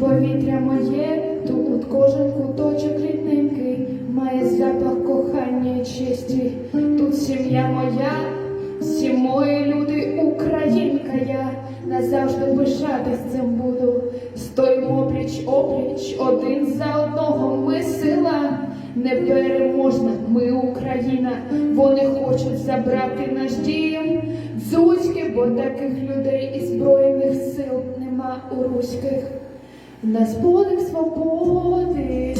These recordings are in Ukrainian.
повітря моє, тут кожен куточок рідненький, має запах кохання і честі. Тут сім'я моя, всі мої люди, українка я, назавжди пишатись цим буду. Стоїмо пліч опліч, один за одного ми сила. Непереможна, ми Україна, вони хочуть забрати наш дім. Дзузьки, бо таких людей і збройних сил нема у руських. Нас подих свободи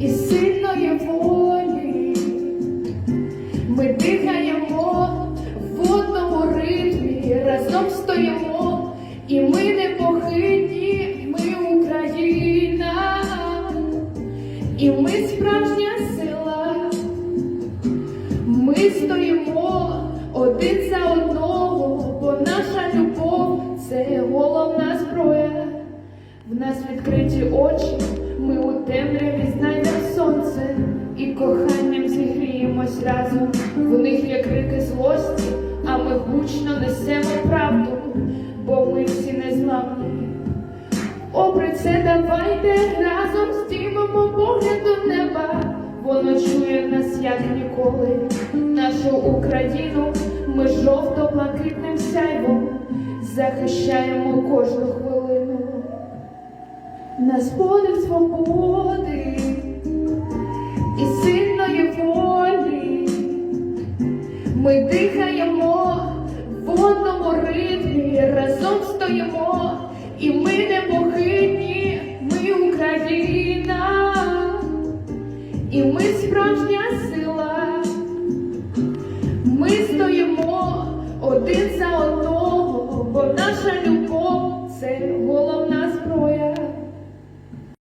і сильної волі. Ми дихаємо в одному ритмі, разом стоїмо, і ми непохитні, ми Україна, і ми справжня сила. Ми стоїмо один за одного, Нас відкриті очі, ми у темряві знайдемо сонце і коханням зігріємось разом. В них є крики злості, а ми гучно несемо правду, бо ми всі незламні. Попри це, давайте разом здіймемо погляд до неба. Воно чує нас як ніколи. Нашу Україну ми жовто-блакитним сяйвом захищаємо кожну хвилину. Нас подих свободи і сильної волі. Ми дихаємо в одному ритмі, разом стоїмо, і ми непохитні, ми Україна, і ми справжня сила. Ми стоїмо один за одним.